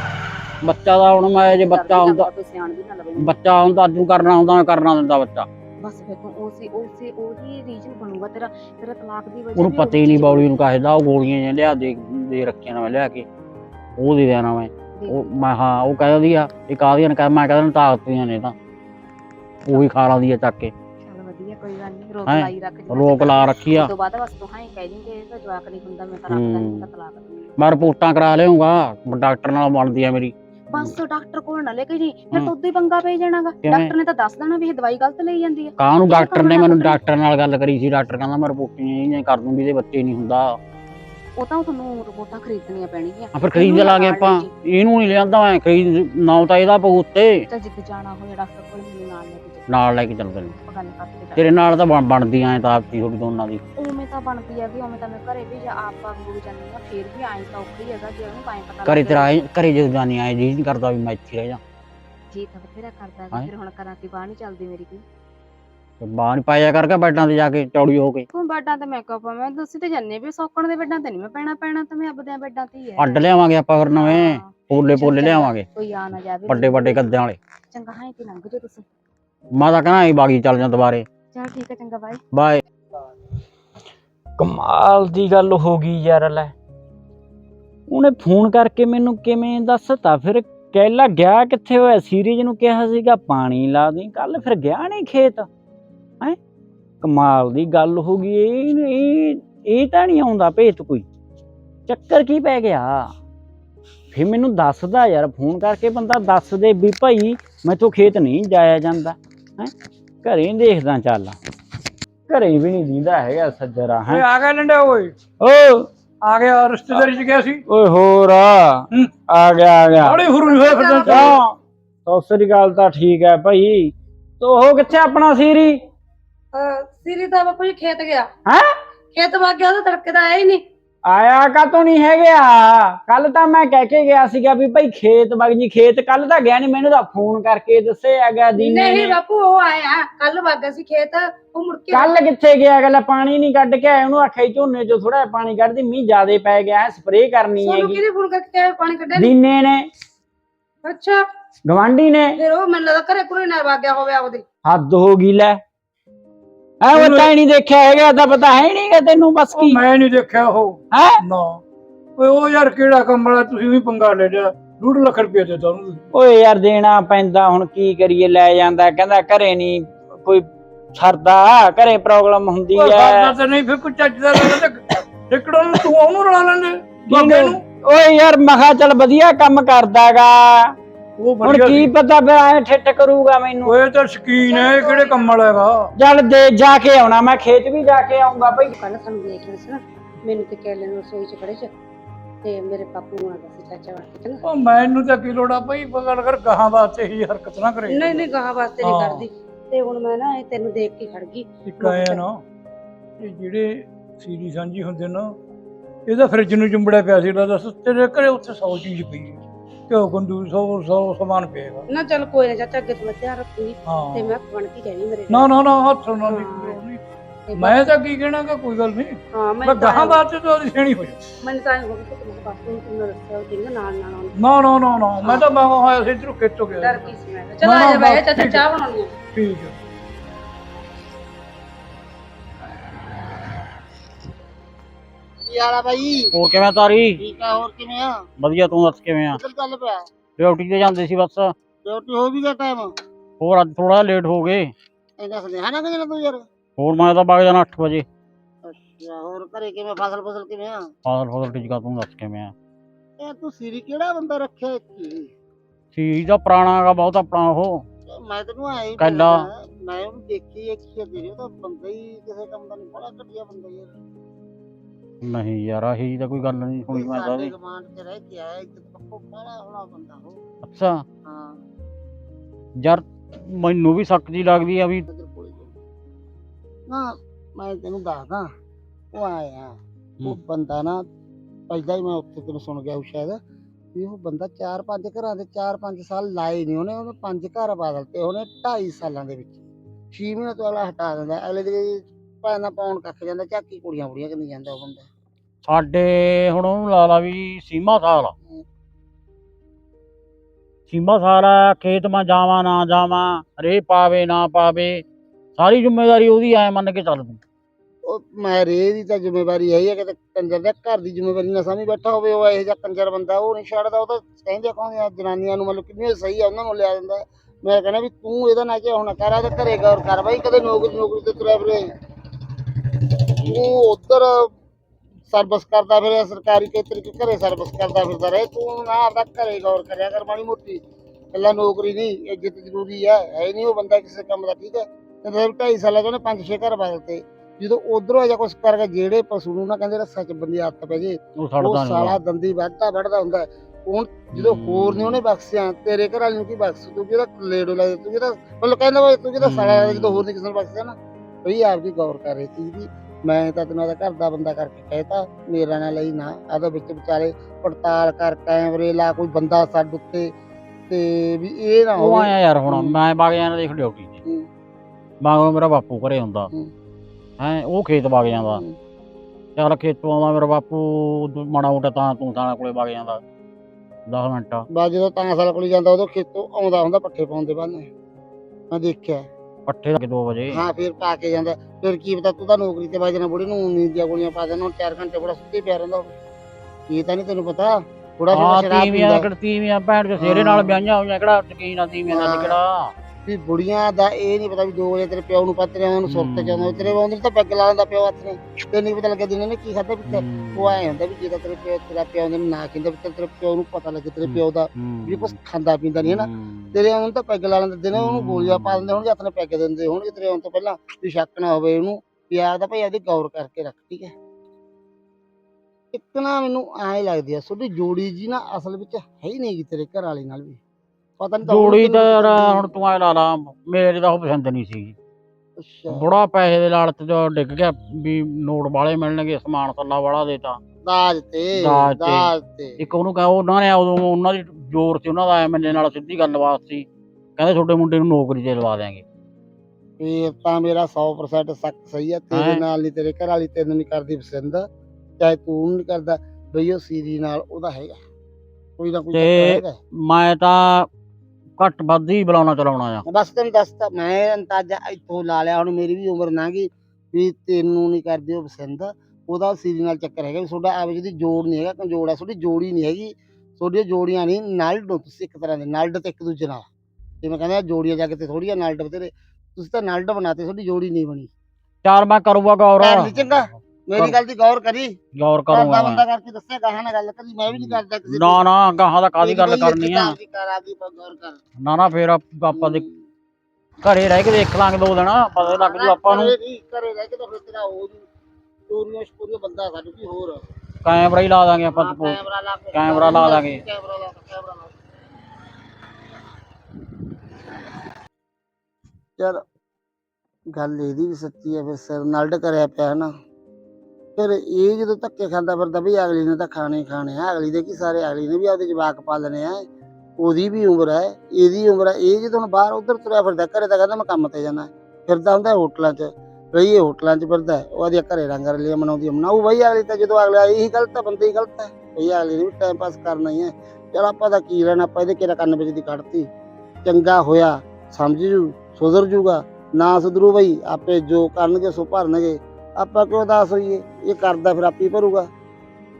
ਬੱਚਾ ਦਾ ਹੁਣ ਮੈਂ ਜੇ ਬੱਚਾ ਹੁੰਦਾ ਕੋਈ ਸਿਆਣ ਵੀ ਨਾ ਲਵੇ। ਬੱਚਾ ਹੁੰਦਾ ਤੂੰ ਕਰਨਾ ਹੁੰਦਾ ਮੈਂ ਕਰਨਾ ਦਿੰਦਾ ਬੱਚਾ। ਬਸ ਫਿਰ ਤੂੰ ਉਸੇ ਉਸੇ ਉਹੀ ਰੀਜਨ ਬਣੂਗਾ ਤੇਰਾ ਤੇਰਾ ਤਲਾਕ ਦੀ ਵਜ੍ਹਾ ਉਹਨੂੰ ਵੀ ਪਤਾ ਹੀ ਨਹੀਂ ਬੌਲੀ ਨੂੰ ਕਹੇਦਾ ਉਹ ਗੋਲੀਆਂ ਜਿਹੀਆਂ ਲਿਆ ਦੇ ਦੇ ਰੱਖੀਆਂ ਨੇ ਮੈਂ ਲਿਆ ਕੇ ਉਹ ਦੇ ਦੇਣਾ ਮੈਂ। ਉਹ ਮੈਂ ਹਾਂ ਉਹ ਕਹਿ ਦਿੰਦੀ ਆ ਇਹ ਕਾਹਦੀਆਂ ਨੇ ਕਹਿ ਮੈਂ ਕਹਿੰਦਾ ਤਾਕਤ ਦੀਆਂ ਨੇ ਤਾਂ ਉਹ ਵੀ ਖਾ ਲਾਂਦੀ ਆ ਚੱਕ ਕੇ ਚੱਲ ਵਧੀਆ ਕੋਈ ਗੱਲ ਨਹੀਂ ਰੋਕ ਹੈਂ? ਲਾਈ ਰੱਖ ਜਿੰਨਾ ਰੋਕ ਲਾ ਰੱਖੀ ਆ ਉਸ ਤੋਂ ਬਾਅਦ ਬਸ ਤੂੰ ਹਾਂ ਹੀ ਕਹਿ ਦਿੰਦੇ ਤਾਂ ਜਵਾਕ ਨਹੀਂ ਹੁੰਦਾ ਮੈਂ ਤਾਂ ਨਹੀਂ ਹੂੰ। ਤਾਂ ਤਲਾਕ ਦਿੰਦੀ ਮੈਂ ਰਿਪੋਰਟਾਂ ਕਰਾ ਲਿਆਉਂਗਾ ਡਾਕਟਰ ਨਾਲ ਬਣਦੀ ਆ ਮੇਰੀ ਬਸ ਡਾਕਟਰ ਕੋਲ ਨਾ ਲੈ ਕੇ ਜੀ ਫਿਰ। ਤਾਂ ਉਦੋਂ ਹੀ ਪੰਗਾ ਪੈ ਜਾਣਾਗਾ। ਕਿਵੇਂ? ਡਾਕਟਰ ਨੇ ਤਾਂ ਦੱਸ ਦੇਣਾ ਵੀ ਇਹ ਦਵਾਈ ਗਲਤ ਲਈ ਜਾਂਦੀ ਹੈ ਕਾਹਨੂੰ ਡਾਕਟਰ ਨੇ ਮੈਨੂੰ ਡਾਕਟਰ- ਨਾਲ ਗੱਲ ਕਰੀ ਸੀ ਡਾਕਟਰ ਕਹਿੰਦਾ ਮੈਂ ਰਿਪੋਰਟਾਂ ਇਹ ਕਰ ਦੂੰਗੀ ਇਹਦੇ ਬੱਚੇ ਨਹੀਂ ਹੁੰਦਾ। ਉਹ ਤਾਂ ਤੁਹਾਨੂੰ ਰਿਪੋਰਟਾਂ ਖਰੀਦਣੀਆਂ ਪੈਣਗੀਆਂ। ਆ ਫਿਰ ਖਰੀਦ ਲਾਂਗੇ ਆਪਾਂ। ਇਹਨੂੰ ਨਹੀਂ ਲਿਆਂਦਾ ਮੈਂ ਖਰੀਦ ਨਾ ਤਾਂ ਇਹਦਾ ਪਊ ਉੱਤੇ। ਤਾਂ ਜਿੱਦ ਜਾਣਾ ਹੋਇਆ ਡਾਕਟਰ ਕੋਲ ਮੈਨੂੰ ਨਾਲ ਲੈ ਕੇ ਚੱਲ। ਨਾਲ ਲੈ ਕੇ ਚੱਲਦੇ ਨੇ ਆਪਾਂ ਗੱਲ ਤੇਰੇ ਨਾਲ ਤਾਂ ਬਣ- ਬਣਦੀਆਂ ਐ ਤਾਂ ਆਪੀ ਤੁਹਾਡੀ ਦੋਨਾਂ ਦੀ। ਉਵੇਂ ਤਾਂ ਬਣਦੀ ਹੈਗੀ ਉਵੇਂ ਤਾਂ ਮੈਂ ਘਰੇ ਵੀ ਜਾਂ ਆਪ ਵਾਂਗੂ ਵੀ ਜਾਂਦੀ ਆ ਫੇਰ ਵੀ ਐਂ ਤਾਂ ਔਖੀ ਹੈਗਾ ਜੇ ਉਹਨੂੰ ਐਂ ਪਤਾ ਘਰੇ ਲੱਗ ਤੇਰਾ ਆਏ- ਘਰੇ ਜਦੋਂ ਜਾਨੀ ਆਏ ਜੀ ਨਹੀਂ ਕਰਦਾ ਵੀ ਮੈਂ ਇੱਥੇ ਰਹਿ ਜਾ। ਜੀ ਤਾਂ ਬਥੇਰਾ ਕਰਦਾ ਹੈਗਾ ਹੈਂ? ਫਿਰ ਹੁਣ ਕਰਾਂ ਕਿ ਬਾਹ ਨਹੀਂ ਚੱਲਦੀ ਮੇਰੀ ਕੋਈ। ਬਾਹਰ ਨਹੀਂ ਪਾਇਆ ਕਰਕੇ ਬੈਡਾਂ ਤੇ ਜਾ ਕੇ ਚੌੜੀ ਹੋ ਕੇ। ਤੂੰ ਬੈਡਾਂ ਤੇ ਮੇਕਅਪ ਮੈਂ ਦੱਸੀ ਤੇ ਜੰਨੇ ਵੀ ਸੌਕਣ ਦੇ ਬੈਡਾਂ ਤੇ ਨਹੀਂ ਮੈਂ ਪੈਣਾ ਪੈਣਾ ਤੇ ਮੈਂ ਆਪਦੇ ਬੈਡਾਂ ਤੇ ਹੀ ਹੈ ਅੱਡ ਲਿਆਵਾਂਗੇ ਆਪਾਂ ਫਿਰ ਨਵੇਂ। ਹਾਂ, ਪੋਲੇ ਪੋਲੇ ਲਿਆਵਾਂਗੇ। ਕੋਈ ਆ ਨਾ ਜਾਵੇ। ਵੱਡੇ ਵੱਡੇ ਗੱਦਿਆਂ ਵਾਲੇ। ਚੰਗਾ ਹਾਂ ਕਿ ਲੰਘ ਜਾਓ ਤੁਸੀਂ। ਮੈਂ ਤਾਂ ਕਹਣਾ ਇਹ ਬਾਗੀ ਚੱਲ ਜਾਂ ਦੁਬਾਰੇ। ਚਲ ਚਲ ਠੀਕ ਹੈ ਚੰਗਾ ਬਾਈ ਬਾਏ। ਕਮਾਲ ਦੀ ਗੱਲ ਹੋ ਗਈ ਯਾਰ ਲੈ। ਉਹਨੇ ਫੋਨ ਕਰਕੇ ਮੈਨੂੰ ਕਿਵੇਂ ਦੱਸਤਾ? ਫਿਰ ਕਹਿਲਾ ਗਿਆ ਕਿੱਥੇ ਹੋਇਆ? ਸੀਰੀਜ ਨੂੰ ਕਿਹਾ ਸੀਗਾ ਪਾਣੀ ਲਾ ਦੀ। ਕੱਲ ਫਿਰ ਗਿਆ ਨਹੀਂ ਖੇਤ। ਹੈ? ਕਮਾਲ ਦੀ ਗੱਲ ਹੋ ਗਈ ਇਹ ਇਹ ਇਹ ਤਾਂ ਨਹੀਂ ਆਉਂਦਾ ਭੇਤ ਕੋਈ। ਚੱਕਰ ਕੀ ਪੈ ਗਿਆ? ਫਿਰ ਮੈਨੂੰ ਦੱਸਦਾ ਯਾਰ ਫੋਨ ਕਰਕੇ ਬੰਦਾ ਦੱਸ ਦੇ ਵੀ ਭਾਈ ਮੈਥੋਂ ਖੇਤ ਨਹੀਂ ਜਾਇਆ ਜਾਂਦਾ ਹੈ? ਘਰੇ ਦੇਖਦਾ ਚੱਲ। ਘਰੇ ਵੀ ਨਹੀਂ ਦਿੰਦਾ ਹੈਗਾ ਸੱਜਰਾ ਓਏ ਹੈ ਆ ਗਿਆ ਲੰਡਿਆ ਓਏ। ਓ! ਆ ਗਿਆ ਰਿਸ਼ਤੇਦਾਰੀ ਚ ਗਿਆ ਸੀ। ਓਏ ਹੋਰ ਆ। ਆ ਗਿਆ ਆ ਗਿਆ। ਬੜੀ ਹੁਰੂ ਹੋਇਆ ਫਿਰਦਾ ਤੂੰ। ਹਾਂ। ਸਤਿ ਸ੍ਰੀ ਅਕਾਲ ਤਾਂ ਠੀਕ ਹੈ ਭਾਈ। ਤੋ ਉਹ ਕਿੱਥੇ ਆਪਣਾ ਸੀਰੀ? ਸਿਰੀ ਤਾਂ ਬਾਪੂ ਜੀ ਖੇਤ ਗਿਆ। ਹੈ? ਖੇਤ ਵਾ ਗਿਆ ਉਹ ਤੜਕੇ ਦਾ ਆਇਆ ਹੀ ਨਹੀਂ। ਆਇਆ ਕਾ ਤੋਂ ਨਹੀਂ ਹੈਗਾ ਕੱਲ ਤਾਂ ਮੈਂ ਕਹਿ ਕੇ ਗਿਆ ਸੀਗਾ ਵੀ ਭਾਈ ਖੇਤ ਵਗ ਜੀ ਖੇਤ ਕੱਲ ਤਾਂ ਗਿਆ ਨਹੀਂ ਮੈਨੂੰ ਤਾਂ ਫੋਨ ਕਰਕੇ ਦੱਸਿਆ ਗਿਆ ਦੀਨੇ ਨਹੀਂ ਨੇ। ਬਾਪੂ ਉਹ ਆਇਆ ਕੱਲ ਵਾਗਾ ਸੀ ਖੇਤ ਉਹ ਮੁੜ ਕੇ ਕੱਲ ਕਿੱਥੇ ਗਿਆ? ਗੱਲ ਪਾਣੀ ਨਹੀਂ ਕੱਢ ਕੇ ਆਇਆ ਉਹਨੂੰ ਆਖਿਆ ਸੀ ਝੋਨੇ ਚੋਂ ਥੋੜਾ ਪਾਣੀ ਕੱਢਦੀ ਮੀਂਹ ਜ਼ਿਆਦੇ ਪੈ ਗਿਆ ਹੈ ਸਪਰੇਅ ਕਰਨੀ ਸੋਨੂੰ ਹੈਗੀ। ਕਿਹਨੇ ਫੋਨ ਕਰਕੇ ਕਿਹਾ ਪਾਣੀ ਕੱਢਿਆ ਨੀ? ਦੀਨੇ ਨੇ। ਅੱਛਾ। ਗਵਾਂਢੀ ਨੇ। ਫਿਰ ਉਹ ਮੈਨੂੰ ਲੱਗਦਾ ਘਰੇ ਕੁਰੇ ਨਾਲ ਵਾਗਿਆ ਹੋਵੇ ਆਪਦੇ। ਹੱਦ ਹੋ ਗਈ ਲੈ। ਐ ਉਹ ਤਾਂ ਨਹੀਂ ਦੇਖਿਆ ਹੈਗਾ ਤਾਂ ਪਤਾ ਹੈ ਨਹੀਂਗਾ ਤੈਨੂੰ ਬਸ ਕੀ। ਮੈਂ ਨਹੀਂ ਦੇਖਿਆ ਉਹ। ਹੈ? ਨਾ। ਓਏ ਉਹ ਯਾਰ ਕਿਹੜਾ ਕੰਮ ਵਾਲਾ ਤੁਸੀਂ ਵੀ ਪੰਗਾ ਲੈ ਲਿਆ। 2 ਲੱਖ ਰੁਪਏ ਦੇ ਤਾ ਉਹਨੂੰ। ਓਏ ਯਾਰ ਦੇਣਾ ਪੈਂਦਾ ਹੁਣ ਕੀ ਕਰੀਏ ਲੈ ਜਾਂਦਾ ਕਹਿੰਦਾ ਘਰੇ ਨਹੀਂ ਕੋਈ ਸਰਦਾ ਘਰੇ ਪ੍ਰੋਬਲਮ ਹੁੰਦੀ ਐ ਕਰਦਾ ਤਾਂ ਨਹੀਂ ਫਿਰ ਕੋਈ ਚੱਜ ਦਾ ਟਿਕੜੋਂ ਨੂੰ ਤੂੰ ਉਹਨੂੰ ਰਲਾ ਲੈਂਦੇ ਬਾਬੇ ਨੂੰ। ਓਏ ਯਾਰ ਮਖਾ ਚੱਲ ਵਧੀਆ ਕੰਮ ਕਰਦਾਗਾ। ਉਹ ਹੁਣ ਵਧੀਆ ਕੀ ਸੀ। ਪਤਾ ਫਿਰ ਐ ਠਿੱਟ ਕਰੂਗਾ ਮੈਨੂੰ। ਓਏ ਤਾਂ ਸ਼ਕੀਨ ਹੈ ਇਹ ਕਿਹੜੇ ਕੰਮ ਵਾਲਾ ਹੈਗਾ? ਚੱਲ ਦੇ ਜਾ ਕੇ ਆਉਣਾ ਮੈਂ ਖੇਤ ਵੀ ਜਾ ਕੇ ਆਉਂਗਾ ਭਾਈ ਕੱਲ ਸਾਨੂੰ ਦੇਖ ਲਿਆ ਸੀ ਨਾ ਮੈਨੂੰ ਤੇ ਕਹਿ ਲੈਣ ਰਸੋਈ ਚ ਖੜੇ ਚ ਤੇ ਮੇਰੇ ਪਾਪੂ ਨੂੰ ਆਦਾ ਸੀ ਚਾਚਾ ਵਾਸਤੇ ਚੰਗਾ। ਉਹ ਮੈਨੂੰ ਤਾਂ ਕੀ ਲੋੜਾ ਪਈ ਬਗੜ ਕਰ ਗਾਹਾਂ ਵਾਸਤੇ ਹੀ ਹਰਕਤ ਨਾ ਕਰੇ। ਨਹੀਂ ਨਹੀਂ ਗਾਹ ਵਾਸਤੇ ਨਹੀਂ ਹਾਂ। ਕਰਦੀ। ਤੇ ਹੁਣ ਮੈਂ ਨਾ ਇਹ ਤੈਨੂੰ ਦੇਖ ਕੇ ਖੜ ਗਈ। ਇੱਕ ਆਇਆ ਨਾ ਇਹ ਜਿਹੜੇ ਸੀਰੀ ਸਾਂਝੀ ਹੁੰਦੇ ਨਾ ਇਹਦਾ ਫਰਿੱਜ ਨੂੰ ਚੁੰਬੜਿਆ ਪਿਆ ਸੀ ਦੱਸ ਤੇਰੇ ਘਰੇ ਉੱਥੇ 100 ਚੀਜ਼ ਪਈ ਹੈ। ਘਿਓ ਕੰਦੂ 100 100 ਸਮਾਨ ਪਿਆਗਾ ਨਾ ਚੱਲ ਕੋਈ ਨਾ ਚਾਚਾ ਅੱਗੇ ਤੋਂ ਮੈਂ ਧਿਆਨ ਰੱਖੂਗੀ ਤੇ ਮੈਂ ਬਣ ਕੇ ਕਹਿਣੀ ਮੇਰੇ ਨਾ ਨਾ ਨਾ ਹੱਥ ਨਾ ਤੇ ਮੈਂ ਤਾਂ ਕੀ ਕਹਿਣਾ ਕਿ ਕੋਈ ਗੱਲ ਨਹੀਂ। ਹਾਂ ਮੈਂ ਮੈਂ ਗਾਹਾਂ ਬਾਤ ਤੇ ਉਹਦੀ ਛੇਣੀ ਹੋ ਜਾ ਮੈਨੂੰ ਤਾਂ ਇਹ ਹੋ ਗਿਆ ਕਿ ਮੇਰੇ ਪਾਪੂ ਨੂੰ ਕਿੰਨਾ ਦੱਸਿਆ ਉਹ ਜਿੰਗਾ ਨਾਲ ਨਾਲ ਨਾ ਨਾ ਨਾ ਨਾ ਮੈਂ ਤਾਂ ਬਾਹਾਂ ਹੋਇਆ ਸੀ ਇਧਰੋਂ ਖੇਤੋਂ ਗਿਆ। ਡਰ ਗਈ ਸੀ ਮੈਂ ਚਲ ਨਾ, ਆ ਨਾ, ਜਾ ਬਸ ਚਾਚਾ ਠੀਕ ਚਾਹ ਬਣਾਉਣੀ ਆ। ਠੀਕ ਹੈ ਕੀ ਹਾਲ ਆ ਬਾਈ। ਹੋਰ ਕਿਵੇਂ ਤਾਰੀ? ਠੀਕ ਆ ਹੋਰ ਕਿਵੇਂ ਆ? ਵਧੀਆ ਤੂੰ ਦੱਸ ਕਿਵੇਂ ਆ? ਕਿੱਧਰ ਚੱਲ ਪਿਆ। ਡਿਊਟੀ ਤੇ ਜਾਂਦੇ ਸੀ ਬਸ। ਡਿਊਟੀ ਹੋ ਵੀ ਗਿਆ ਟਾਈਮ ਹੋਰ ਅੱਜ ਥੋੜਾ ਲੇਟ ਹੋ ਗਏ। ਤੂੰ ਯਾਰ? ਹੋਰ ਮੈਂ ਤਾਂ ਵਗ ਜਾਣਾ 8 ਵਜੇ। ਅੱਛਾ ਹੋਰ ਘਰੇ ਕਿਵੇਂ ਫਸਲ ਫਸਲ ਕਿਵੇਂ ਆ? ਫਾਦਰ ਫਾਦਰ ਠੀਕ ਆ ਤੂੰ ਦੱਸ ਕਿਵੇਂ ਆ? ਇਹ ਤੂੰ ਸਿਰੀ ਕਿਹੜਾ ਬੰਦਾ ਰੱਖਿਆ ਇੱਥੇ? ਸੀ ਦਾ ਪੁਰਾਣਾ ਗਾ ਬਹੁਤ ਆਪਣਾ ਉਹ। ਮੈਂ ਤੈਨੂੰ ਹੀ ਕੱਲਾ। ਮੈਂ ਉਹਨੂੰ ਦੇਖੀ ਇੱਕ ਉਹ ਤਾਂ ਬੰਦਾ ਹੀ ਕਿਸੇ ਕੰਮ ਦਾ ਨਹੀਂ ਬੜਾ ਘਟੀਆ ਬੰਦਾ ਯਾਰ। ਨਹੀਂ ਯਾਰ ਇਹੀ ਤਾਂ ਕੋਈ ਗੱਲ ਨਹੀਂ ਸੁਣੀ ਮੈਂ ਤਾਂ ਉਹਦੀ। ਕਮਾਂਡ 'ਚ ਰਹਿ ਕੇ ਆਇਆ ਇੱਜ਼ਤ ਪੱਖੋਂ ਬੜਾ ਹੋਣਾ ਬੰਦਾ ਉਹ ਅੱਛਾ ਹਾਂ ਯਾਰ ਮੈਨੂੰ ਵੀ ਸੱਕ ਜੀ ਲੱਗਦੀ ਆ ਵੀ। ਨਾ ਮੈਂ ਤੈਨੂੰ ਦੱਸਦਾ ਉਹ ਆਇਆ ਉਹ ਹੂੰ। ਬੰਦਾ ਨਾ ਪਹਿਲਾਂ ਹੀ ਮੈਂ ਉੱਥੇ ਤੈਨੂੰ ਸੁਣ ਗਿਆ ਉਹ ਸ਼ਾਇਦ ਵੀ ਉਹ ਬੰਦਾ ਚਾਰ ਪੰਜ ਘਰਾਂ ਦੇ ਚਾਰ ਪੰਜ ਸਾਲ ਲਾਏ ਨਹੀਂ ਉਹਨੇ ਉਹਨੇ ਪੰਜ ਘਰ ਬਦਲਤੇ ਉਹਨੇ 2.5 ਸਾਲਾਂ ਦੇ ਵਿੱਚ 6 ਮਹੀਨੇ ਤੋਂ ਅਗਲਾ ਹਟਾ ਦਿੰਦਾ ਅਗਲੇ ਦੇ ਨਾ ਪਾਉਣ ਕੱਖ ਜਾਂਦਾ ਝਾਕੀ ਕੁੜੀਆਂ ਬੁੜੀਆਂ ਕਿੰਨੀ ਜਾਂਦਾ ਉਹ ਬੰਦਾ ਸਾਡੇ ਹੁਣ ਉਹਨੂੰ ਲਾ ਲਾ ਵੀ ਸੀਮਾ ਸਾਲ। ਆ। ਸੀਮਾ ਸਾਲ ਆ, ਖੇਤ ਮੈਂ ਜਾਵਾਂ ਨਾ ਜਾਵਾਂ ਰੇ ਪਾਵੇ ਨਾ ਪਾਵੇ ਸਾਰੀ ਜ਼ਿੰਮੇਵਾਰੀ ਉਹਦੀ ਐ ਮੰਨ ਕੇ ਚੱਲ ਤੂੰ। ਉਹ ਮੈਂ ਰੇ ਦੀ ਤਾਂ ਜ਼ਿੰਮੇਵਾਰੀ ਹੈ ਹੀ ਹੈ ਕਿ ਕੰਜਰ ਦੇ ਘਰ ਦੀ ਜ਼ਿੰਮੇਵਾਰੀ ਨਾ ਸਮਝ ਬੈਠਾ ਹੋਵੇ ਉਹ ਇਹੋ ਜਿਹਾ ਕੰਜਰ ਬੰਦਾ ਉਹ ਨਹੀਂ ਛੱਡਦਾ ਉਹ ਤਾਂ ਕਹਿੰਦੇ ਕਹਿੰਦੇ ਆ ਜਨਾਨੀਆਂ ਨੂੰ ਮਤਲਬ ਕਿੰਨੀ ਸਹੀ ਆ ਉਹਨਾਂ ਨੂੰ ਲਿਆ ਦਿੰਦਾ ਮੈਂ ਕਹਿੰਦਾ ਵੀ ਤੂੰ ਇਹਦਾ ਨਾ ਕਿ ਹੁਣ ਕਰ ਆ ਤੇ ਘਰੇ ਗੌਰ ਕਰ ਬਾਈ ਕਦੇ ਨੌਕਰੀ ਨੌਕਰੀ ਤੇ ਤੁਰਿਆ ਫਿਰੇ। ਤੂੰ ਉਧਰ ਸਰਵਿਸ ਕਰਦਾ ਫਿਰਿਆ ਸਰਕਾਰੀ ਖੇਤਰ ਚ ਘਰੇ ਸਰਵਿਸ ਕਰਦਾ ਫਿਰਦਾ ਰਹੇ। ਤੂੰ ਨਾ ਆਪਦਾ ਘਰੇ ਗੌਰ ਕਰਿਆ ਕਰ ਮਾੜੀ ਮੋਟੀ। ਇਕੱਲਾ ਨੌਕਰੀ ਨਹੀਂ ਇੱਜ਼ਤ ਜ਼ਰੂਰੀ ਹੈ ਹੈ ਨਹੀਂ ਉਹ ਬੰਦਾ ਕਿਸੇ ਕੰਮ ਦਾ ਠੀਕ ਹੈ? ਤੇ ਫਿਰ ਢਾਈ ਸਾਲਾਂ ਚ ਉਹਨੇ ਪੰਜ ਛੇ ਘਰ ਬਦਲਤੇ ਜਦੋਂ ਉਧਰੋਂ ਜਾਂ ਕੁਛ ਕਰਕੇ ਜਿਹੜੇ ਪਸ਼ੂ ਨੂੰ ਨਾ ਕਹਿੰਦੇ ਰੱਸਾ ਚ ਬੰਦੀ ਹੱਥ ਪੈ ਜੇ ਉਹ ਸਾਲਾ ਦੰਦੀ ਵੱਢਦਾ ਵੱਢਦਾ ਹੁੰਦਾ। ਹੁਣ ਜਦੋਂ ਹੋਰ ਨਹੀਂ ਉਹਨੇ ਬਖਸ਼ਿਆ ਤੇਰੇ ਘਰ ਵਾਲੇ ਨੂੰ ਕੀ ਬਖਸ਼? ਤੂੰ ਜਿਹਦਾ ਲੇੜੋ ਲੱਗ ਤੂੰ ਜਿਹਦਾ ਮਤਲਬ ਕਹਿੰਦਾ ਤੂੰ ਜਿਹਦਾ ਸਾਲਾ ਜਦੋਂ ਹੋਰ ਨਹੀਂ ਕਿਸੇ ਨੂੰ ਬਖਸ਼ਿਆ ਨਾ। ਬਈ ਆਪ ਦੀ ਗੌਰ ਕਰ ਇਹ ਚੀਜ਼ ਦੀ ਮੈਂ ਤਾਂ ਤੈਨੂੰ ਉਹਦਾ ਘਰ ਦਾ ਬੰਦਾ ਕਰਕੇ ਕਹਿਤਾ ਮੇਰਾ ਨਾਲ ਲਈ ਨਾ। ਆਦਾ ਵਿੱਚ ਵਿਚਾਰੇ ਪੜਤਾਲ ਕਰ ਕੈਮਰੇ ਲਾ ਕੋਈ ਬੰਦਾ ਛੱਡ ਉੱਤੇ। ਤੇ ਵੀ ਇਹ ਨਾ ਉਹ ਹੋਵੇ। ਆਇਆ ਯਾਰ ਹੁਣ ਹੂੰ। ਮੈਂ ਵਗ ਜਾਣਾ ਦੇਖ ਡਿਊਟੀ ਤੇ। ਹੂੰ। ਮੇਰਾ ਬਾਪੂ ਘਰੇ ਹੁੰਦਾ। ਹੂੰ। ਹੈ ਉਹ ਖੇਤ ਵਗ ਜਾਂਦਾ। ਹੂੰ। ਚੱਲ ਖੇਤੋਂ ਆਉਂਦਾ ਮੇਰਾ ਬਾਪੂ ਮਾੜਾ ਮੋਟਾ ਤਾਂ ਤੂੰ ਸਾਲਾ ਕੋਲੇ ਵਗ ਜਾਂਦਾ। 10 ਮਿੰਟ। ਬਾ ਜਦੋਂ ਤਾਂ ਸਾਲ ਕੋਲ ਜਾਂਦਾ ਉਦੋਂ ਖੇਤੋਂ ਆਉਂਦਾ ਹੁੰਦਾ ਪੱਠੇ ਪਾਉਣ ਦੇ ਬਾਅਦ ਮੈਂ ਦੇਖਿਆ। ਪੱਠੇ ਦਾ 2 ਵਜੇ। ਹਾਂ ਫਿਰ ਪਾ ਕੇ ਜਾਂਦਾ। ਫਿਰ ਕੀ ਪਤਾ ਤੂੰ ਤਾਂ ਨੌਕਰੀ ਤੇ ਵਜਣਾ ਬੁੜੀ ਨੂੰ ਨੀਂਦ ਦੀਆਂ ਗੋਲੀਆਂ ਪਾ ਦੇਣਾ 4 ਘੰਟੇ ਬੜਾ ਸੁੱਤੀ ਪਿਆ ਰਹਿੰਦਾ ਹੋਵੇ ਇਹ ਤਾਂ ਨਹੀਂ ਤੈਨੂੰ ਪਤਾ ਥੋੜਾ ਹਾਂ ਜਿਹਾ ਸ਼ਰਾਬ ਤੀਵੀਆਂ ਪੀਂਦਾ। ਕਿਹੜਾ ਤੀਵੀਆਂ ਭੈਣ ਦੇ ਸੇਰੇ ਨਾਲ ਹਾਂ। ਵਿਆਹੀਆਂ ਹੋਈਆਂ ਕਿਹੜਾ ਯਕੀਨ ਆ ਤੀਵੀਆਂ ਹਾਂ। ਕਿਹੜਾ ਵੀ ਬੁੜੀਆਂ ਦਾ ਇਹ ਨਹੀਂ ਪਤਾ ਵੀ 2 ਵਜੇ ਤੇਰੇ ਪਿਓ ਨੂੰ ਪੱਤਰੇ ਉਹਨੂੰ ਸੁਰਤ ਚ ਆਉਂਦਾ ਤੇਰੇ ਆਉਂਦੇ ਤਾਂ ਪੈਗ ਲਾ ਲੈਂਦਾ ਪਿਓ ਹੱਥ ਨੇ। ਤੇ ਨਹੀਂ ਪਤਾ ਲੱਗਿਆ ਦਿਨੇ ਨੇ ਕੀ ਖਾਦਾ ਪੀਤਾ ਉਹ ਆਏ ਹੁੰਦਾ ਵੀ ਜੇ ਤਾਂ ਤੇਰੇ ਪਿਓ ਤੇਰਾ ਪਿਓ ਨੇ ਨਾ ਕਹਿੰਦਾ ਵੀ ਤੇਰੇ ਪਿਓ ਨੂੰ ਪਤਾ ਲੱਗੇ ਤੇਰੇ ਪਿਓ ਦਾ ਵੀ ਕੁਛ ਖਾਂਦਾ ਪੀਂਦਾ ਨਹੀਂ ਹੈ ਨਾ। ਤੇਰੇ ਆਉਣ ਤਾਂ ਪੈਗ ਲਾ ਲੈਂਦੇ ਦਿਨੇ ਉਹਨੂੰ ਗੋਲੀਆਂ ਪਾ ਦਿੰਦੇ ਹੋਣਗੇ ਹੱਥ ਨਾਲ ਪੈਗ ਦਿੰਦੇ ਹੋਣਗੇ ਤੇਰੇ ਆਉਣ ਤੋਂ ਪਹਿਲਾਂ। ਵੀ ਸ਼ੱਕ ਨਾ ਹੋਵੇ ਉਹਨੂੰ ਵੀ ਆਹ ਤਾਂ ਭਾਈ ਆਪਦੀ ਗੌਰ ਕਰਕੇ ਰੱਖ ਠੀਕ ਹੈ। ਇੱਕ ਨਾ ਮੈਨੂੰ ਐਂ ਲੱਗਦੀ ਆ ਤੁਹਾਡੀ ਜੋੜੀ ਜੀ ਨਾ ਅਸਲ ਵਿੱਚ ਹੈ ਹੀ ਨਹੀਂ ਤੇਰੇ ਘਰ ਵਾਲੀ ਨਾਲ ਵੀ। ਪਤਾ ਨਹੀਂ ਜੋੜੀ ਤਾਂ ਯਾਰ ਹੁਣ ਤੂੰ ਐ ਲਾ ਲਾ ਮੇਰੇ ਤਾਂ ਉਹ ਪਸੰਦ ਨਹੀਂ ਸੀ। ਅੱਛਾ। ਬੁੜਾ ਪੈਸੇ ਦੇ ਲਾਲਚ ਚ ਡਿੱਗ ਗਿਆ ਵੀ ਨੋਟ ਵਾਲੇ ਮਿਲਣਗੇ ਸਮਾਨ ਸੱਲਾ ਵਾਲਾ ਦੇਤਾ ਦਾਜ ਤੇ ਦਾਜ ਤੇ। ਦਾਜ ਤੇ। ਇੱਕ ਉਹਨੂੰ ਕਹੇ ਉਹਨਾਂ ਨੇ ਉਦੋਂ ਉਹਨਾਂ ਦੀ ਜ਼ੋਰ ਸੀ ਉਹਨਾਂ ਦਾ ਐ ਮੇਰੇ ਨਾਲ ਸਿੱਧੀ ਗੱਲਬਾਤ ਸੀ। ਕਹਿੰਦੇ ਤੁਹਾਡੇ ਮੁੰਡੇ ਨੂੰ ਨੌਕਰੀ ਤੇ ਲਵਾ ਦਿਆਂਗੇ। ਫੇਰ ਤਾਂ ਮੇਰਾ 100% ਸ਼ੱਕ ਸਹੀ ਹੈ ਤੇਰੇ ਹੈਂ? ਨਾਲ ਨਹੀਂ ਤੇਰੇ ਘਰ ਵਾਲੀ ਤੈਨੂੰ ਨਹੀਂ ਕਰਦੀ ਪਸੰਦ ਚਾਹੇ ਤੂੰ ਨਹੀਂ ਕਰਦਾ। ਬਈ ਉਹ ਸੀਰੀ ਨਾਲ ਉਹਦਾ ਹੈਗਾ। ਕੋਈ ਨਾ ਕੋਈ ਤੇ- ਚੱਕਰ ਹੈਗਾ। ਮੈਂ ਤਾਂ ਘੱਟ ਵੱਧ ਹੀ ਬੁਲਾਉਣਾ ਚਲਾਉਣਾ ਆ। ਬਸ ਤੈਨੂੰ ਦੱਸਤਾ ਮੈਂ ਅੰਦਾਜ਼ਾ ਇੱਥੋਂ ਲਾ ਲਿਆ ਹੁਣ ਮੇਰੀ ਵੀ ਉਮਰ ਨਾ ਗਈ ਵੀ ਤੈਨੂੰ ਨਹੀਂ ਕਰਦੀ ਉਹ ਪਸੰਦ। ਉਹਦਾ ਸੀਰੀ ਨਾਲ ਚੱਕਰ ਹੈਗਾ ਵੀ ਤੁਹਾਡਾ ਆਪਸ ਦੀ ਜੋੜ ਨਹੀਂ ਹੈਗਾ ਕੰਜੋੜ ਹੈ ਤੁਹਾਡੀ ਜੋੜੀ ਨਹੀਂ ਹੈਗੀ। ਤੁਹਾਡੀਆਂ ਜੋੜੀਆਂ ਨਹੀਂ ਨਲਡ ਹੋ ਤੁਸੀਂ ਇੱਕ ਤਰ੍ਹਾਂ ਦੇ ਨਲਡ ਤੇ ਇੱਕ ਦੂਜੇ ਨਾਲ। ਜਿਵੇਂ ਕਹਿੰਦੇ ਆ ਜੋੜੀਆਂ ਜਾ ਕੇ ਤੇ ਥੋੜੀਆਂ ਨਲਡ ਬਤੇਰੇ ਤੁਸੀਂ ਤਾਂ ਨਲਡ ਬਣਾਤੇ ਤੁਹਾਡੀ ਜੋੜੀ ਨਹੀਂ ਬਣੀ। ਚਾਰ ਮੈਂ ਕਰੂੰਗਾ ਗੌਰ। ਕਰ ਲਈ ਚੰਗਾ। ਮੇਰੀ ਗੱਲ ਦੀ ਗੌਰ ਕਰੀ। ਗੌਰ ਕਰਦਾ ਕਰੂੰਗਾ ਬੰਦਾ ਕਰਕੇ ਦੱਸਿਆ ਗਾਹਾਂ ਨਾਲ ਗੱਲ ਕਰੀ ਮੈਂ ਵੀ ਨਹੀਂ ਕਰਦਾ ਕਿਸੇ ਨਾ ਨਾ ਗਾਹਾਂ ਦਾ ਕਾਦੀ ਗੱਲ ਕਰਨੀ ਆ? ਪਰ ਗੌਰ ਕਰ। ਨਾ ਨਾ ਫੇਰ ਆਪ- ਆਪਾਂ ਦੇ ਘਰੇ ਰਹਿ ਕੇ ਦੇਖ ਲਾਂਗੇ ਦੋ ਦਿਨ ਪਤਾ ਲੱਗ ਜੂ ਆਪਾਂ ਨੂੰ। ਘਰੇ ਨਹੀਂ, ਘਰੇ ਰਹਿ ਕੇ ਤਾਂ ਫਿਰ ਤੇਰਾ ਹੋ ਜੂ। ਚੋਰੀਆਂ ਸ਼ਕੂਰੀਆਂ ਬੰਦਾ ਸਾਡੇ ਕੀ ਹੋਰ। ਕੈਮਰਾ ਹੀ ਲਾ ਦਾਂਗੇ ਆਪਾਂ ਹਾਂ, ਤੇ ਕੈਮਰਾ ਲਾ ਕੇ ਕੈਮਰਾ ਲਾ ਦਾਂਗੇ। ਕੈਮਰਾ ਲਾ ਕੈਮਰਾ ਲਾ ਯਾਰ ਗੱਲ ਇਹਦੀ ਵੀ ਸੱਚੀ ਹੈ ਫਿਰ ਸਿਰ ਨਲਡ ਕਰਿਆ ਪਿਆ ਨਾ ਫਿਰ ਇਹ ਜਦੋਂ ਧੱਕੇ ਖਾਂਦਾ ਫਿਰਦਾ ਵੀ ਅਗਲੀ ਨੇ ਤਾਂ ਖਾਣੇ ਖਾਣੇ ਆ ਅਗਲੀ ਦੇ ਕੀ ਸਾਰੇ ਅਗਲੀ ਨੇ ਵੀ ਆਪਦੇ ਜਵਾਕ ਪਾਲਣੇ ਆ ਉਹਦੀ ਵੀ ਉਮਰ ਹੈ ਇਹਦੀ ਉਮਰ ਹੈ ਇਹ ਜਦੋਂ ਬਾਹਰ ਉਧਰ ਤੁਰਿਆ ਫਿਰਦਾ ਘਰੇ ਤਾਂ ਕਹਿੰਦਾ ਮੈਂ ਕੰਮ ਤੇ ਜਾਣਾ ਫਿਰਦਾ ਹੁੰਦਾ ਹੋਟਲਾਂ 'ਚ ਬਈ ਇਹ ਹੋਟਲਾਂ 'ਚ ਫਿਰਦਾ ਹੈ, ਘਰੇ ਰੰਗ ਰਲੀਆਂ ਮਨਾਉਂਦੀ ਮਨਾਉ ਬਈ ਅਗਲੀ ਤਾਂ ਜਦੋਂ ਅਗਲਾ ਇਹੀ ਗਲਤ ਹੈ ਬੰਦੇ ਹੀ ਗਲਤ ਹੈ ਬਈ ਅਗਲੀ ਨੇ ਵੀ ਟਾਈਮ ਪਾਸ ਕਰਨਾ ਹੀ ਹੈ ਚਲ ਆਪਾਂ ਤਾਂ ਕੀ ਲੈਣਾ ਆਪਾਂ ਇਹਦੇ ਕਿਹੜਾ ਕੰਨ ਵਿੱਚ ਦੀ ਕੱਢਤੀ ਚੰਗਾ ਹੋਇਆ ਸਮਝ ਜੂ ਸੁਧਰ ਜੂਗਾ ਨਾ ਸੁਧਰੂ ਬਈ ਆਪੇ ਜੋ ਕਰਨਗੇ ਸੋ ਭਰਨਗੇ ਆਪਾਂ ਕਿਉਂ ਉਦਾਸ ਹੋਈਏ? ਇਹ ਕਰਦਾ ਫਿਰ ਆਪੇ ਹੀ ਭਰੂਗਾ।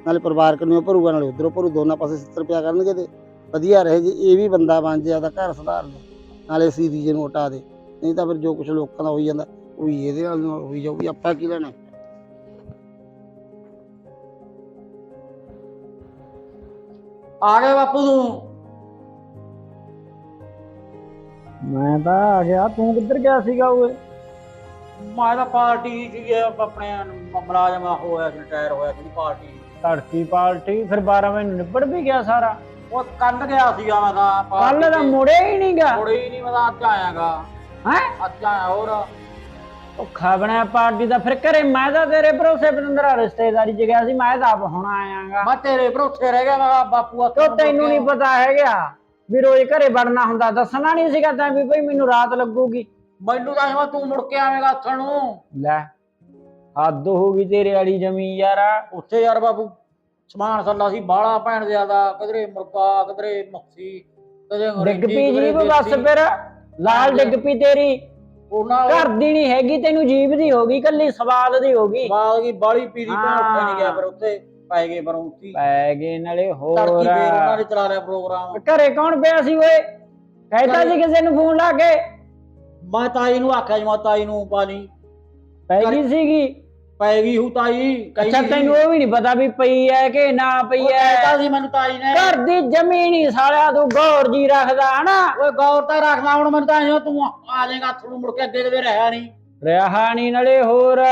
ਨਾਲੇ ਪਰਿਵਾਰ ਕਿੰਨੇ ਭਰੂਗਾ ਨਾਲੇ ਉਧਰੋਂ ਭਰੂ ਦੋਨਾਂ ਪਾਸੇ 70 ਰੁਪਿਆ ਕਰਨਗੇ ਤੇ ਵਧੀਆ ਰਹੇ ਜੇ ਇਹ ਵੀ ਬੰਦਾ ਬਣ ਜਿਆ ਤਾਂ ਘਰ ਸੁਧਾਰ ਲੈ ਨਾਲੇ ਸੀਰੀ ਜੇ ਨੂੰ ਹਟਾ ਦੇ। ਨਹੀਂ ਤਾਂ ਫਿਰ ਜੋ ਕੁਝ ਲੋਕਾਂ ਦਾ ਹੋਈ ਜਾਂਦਾ ਉਹ ਇਹਦੇ ਨਾਲ ਨਾਲ ਹੋਈ ਜਾਊਗੀ। ਆਪਾਂ ਕੀ ਲੈਣਾ? ਆ ਗਏ ਬਾਪੂ ਤੂੰ। ਮੈਂ ਤਾਂ ਆ ਗਿਆ। ਤੂੰ ਕਿੱਧਰ ਗਿਆ ਸੀਗਾ ਓਏ? ਮੈਂ ਤਾਂ ਪਾਰਟੀ ਸੀ ਆਪਣੇ ਮੁਲਾਜ਼ਮ ਹੋਇਆ ਸੀ ਰਿਟਾਇਰ ਹੋਇਆ ਸੀ ਪਾਰਟੀ ਤੜਕੀ ਪਾਰਟੀ ਫਿਰ 12 ਵਜੇ ਨਿਬੜ ਵੀ ਗਿਆ ਸਾਰਾ। ਉਹ ਕੱਲ ਗਿਆ ਸੀਗਾ ਮੈਂ ਤਾਂ ਕੱਲ ਦਾ ਮੁੜਿਆ ਹੀ ਨਹੀਂਗਾ ਮੁੜੇ ਹੀ ਨਹੀਂ ਮੈਂ ਤਾਂ ਅੱਜ ਆਇਆਗਾ। ਹੈ? ਅੱਜ ਆਇਆ ਹੋਰ। ਉਹ ਖਾਬਣਾ ਪਾਰਟੀ ਦਾ ਫਿਰ ਘਰੇ ਮੈਂ ਤਾਂ ਤੇਰੇ ਭਰੋਸੇ ਬਨੰਦਰਾ ਰਿਸ਼ਤੇਦਾਰੀ ਚ ਗਿਆ ਸੀ ਮੈਂ ਤਾਂ ਆਪ ਹੁਣ ਆਇਆਗਾ। ਮੈਂ ਤੇਰੇ ਭਰੋਸੇ ਰਹਿ ਗਿਆ ਮੈਂ ਬਾਪੂ ਆ ਤੈਨੂੰ ਨਹੀਂ ਪਤਾ ਹੈਗਾ ਵੀ ਰੋਜ਼ ਘਰੇ ਵੜਨਾ ਹੁੰਦਾ ਦੱਸਣਾ ਨਹੀਂ ਸੀਗਾ ਤੈਂ ਵੀ ਭਈ ਮੈਨੂੰ ਰਾਤ ਲੱਗੂਗੀ। ਮੈਨੂੰ ਤਾਂ ਐਵੇਂ ਤੂੰ ਮੁੜ ਕੇ ਆਵੇਂਗਾ ਹੱਥ ਨੂੰ ਲੈ ਹੱਦ ਹੋ ਗਈ ਤੇਰੇ ਵਾਲੀ ਜਮੀ ਯਾਰ। ਉੱਥੇ ਯਾਰ ਬਾਬੂ ਸਮਾਨ ਸੱਲਾ ਸੀ ਬਾਲਾ ਭੈਣ ਜ਼ਿਆਦਾ ਕਿਧਰੇ ਮੁਰਗਾ ਕਿਧਰੇ ਮੱਖੀ ਕਦੇ ਡਿੱਗ ਪਈ ਜੀਬ ਬਸ ਫਿਰ ਲਾਲ ਡਿੱਗ ਪਈ ਤੇਰੀ। ਉਹਨਾਂ ਘਰ ਦੀ ਨਹੀਂ ਹੈਗੀ ਤੈਨੂੰ ਜੀਬ ਦੀ ਹੋ ਗਈ ਕੱਲੀ ਸਵਾਦ ਦੀ ਹੋ ਗਈ। ਬਾਲ ਦੀ ਬਾਲੀ ਪੀਦੀ ਭੈਣ ਉੱਥੇ ਨਹੀਂ ਗਿਆ। ਫਿਰ ਉੱਥੇ ਪੈ ਗਏ ਪਰ ਉੱਤੀ ਪੈ ਗਏ ਨਾਲੇ ਹੋਰ। ਤੜਕੀ ਫੇਰ ਉਹਨਾਂ ਨੇ ਚਲਾ ਲਿਆ ਪ੍ਰੋਗਰਾਮ। ਘਰੇ ਕੌਣ ਪਿਆ ਸੀ ਓਏ? ਕਹਿਤਾ ਸੀ ਕਿਸੇ ਨੂੰ ਫੋਨ ਲਾ ਕੇ। ਮੈਂ ਤਾਈ ਨੂੰ ਆਖਿਆ ਜੀ ਮੈਂ ਤਾਈ ਨੂੰ ਪਾਣੀ ਪੈ ਗਈ ਸੀਗੀ? ਪੈ ਗਈ ਹੂ ਤਾਈ ਕਹੀ ਅੱਛਾ। ਤੈਨੂੰ ਉਹ ਵੀ ਨਹੀਂ ਪਤਾ ਵੀ ਪਈ ਐ ਕਿ ਨਾ ਪਈ ਐ। ਸੀ ਮੈਨੂੰ ਤਾਈ ਨੇ। ਘਰ ਦੀ ਜ਼ਮੀਨ ਹੀ ਸਾਲਿਆ ਤੂੰ ਗੌਰ ਜੀ ਰੱਖਦਾ ਹਨਾ? ਓਏ ਗੌਰ ਤਾਂ ਰੱਖਦਾ ਹੁਣ ਮੈਨੂੰ ਤਾਂ ਐਂ ਤੂੰ ਆ ਜਾਏਗਾ ਨੂੰ ਮੁੜ ਕੇ ਅੱਗੇ ਰਹਿਆ ਨਹੀਂ। ਰਿਹਾ ਨਹੀਂ ਨਾਲੇ ਹੋਰ।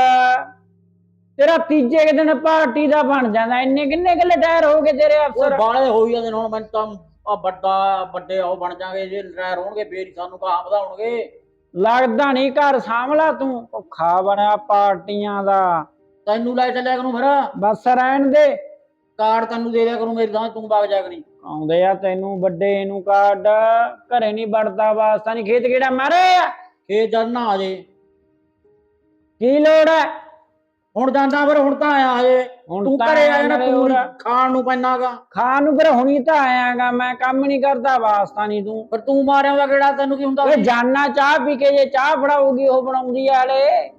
ਤੇਰਾ ਤੀਜੇ ਕੁ ਦਿਨ ਪਾਰਟੀ ਦਾ ਬਣ ਜਾਂਦਾ ਇੰਨੇ ਕਿੰਨੇ ਕਿੱਲੇ ਟਾਇਰ ਹੋ ਗਏ ਤੇਰੇ ਉਹ ਅਫਸਰ? ਬਾਲੇ ਹੋਈ ਜਾਂਦੇ ਨੇ ਹੁਣ ਮੈਨੂੰ ਤਾਂ ਆ ਵੱਡਾ ਵੱਡੇ ਉਹ ਬਣ ਜਾਗੇ ਜੇ ਰਿਟਾਇਰ ਹੋਣਗੇ ਫੇਰ ਹੀ ਸਾਨੂੰ ਕਹਾ ਵਧਾਉਣਗੇ। ਲੱਗਦਾ ਨਹੀਂ ਘਰ ਸਾਂਭਲਾ ਤੂੰ ਭੁੱਖਾ ਬਣਿਆ ਪਾਰਟੀਆਂ ਦਾ। ਤੈਨੂੰ ਲੈ ਚੱਲਿਆ ਕਰੂੰ ਫਿਰ। ਬਸ ਰਹਿਣ ਦੇ। ਕਾਰਡ ਤੈਨੂੰ ਦੇ ਦਿਆ ਕਰੂੰ ਮੇਰੀ ਥਾਂ ਤੂੰ ਵਗ ਜਾ ਕਰੀ। ਆਉਂਦੇ ਆ ਤੈਨੂੰ ਵੱਡੇ ਨੂੰ ਕਾਰਡ ਘਰੇ ਨਹੀਂ ਵੜਦਾ ਵਾਸਤਾ ਨਹੀਂ ਖੇਤ ਕਿਹੜਾ ਮਾਰੇ ਆ ਖੇਤ ਜਦ ਨਾ ਆ ਜੇ। ਕੀ ਲੋੜ ਹੈ? ਹੁਣ ਜਾਂਦਾ ਫਿਰ ਹੁਣ ਤਾਂ ਆਇਆ ਹਜੇ। ਹੁਣ ਤੂੰ ਤਾਂ ਘਰੇ ਆਇਆ ਨਾ ਨਾਲੇ ਤੂੰ ਹੋਰ। ਖਾਣ ਨੂੰ ਪੈਣਾਗਾ। ਖਾਣ ਨੂੰ ਫਿਰ ਹੁਣੀ ਤਾਂ ਆਇਆਗਾ ਮੈਂ ਕੰਮ ਨਹੀਂ ਕਰਦਾ ਵਾਸਤਾ ਨਹੀਂ ਤੂੰ। ਪਰ ਤੂੰ ਮਾਰਿਆ ਉਹਦਾ ਕਿਹੜਾ ਤੈਨੂੰ ਕੀ ਹੁੰਦਾ ਓਏ? ਜਾਨਾ ਚਾਹ ਪੀ ਕੇ ਜੇ ਚਾਹ ਫੜਾਉਗੀ ਉਹ ਬਣਾਉਂਦੀ ਆ ਹਲੇ।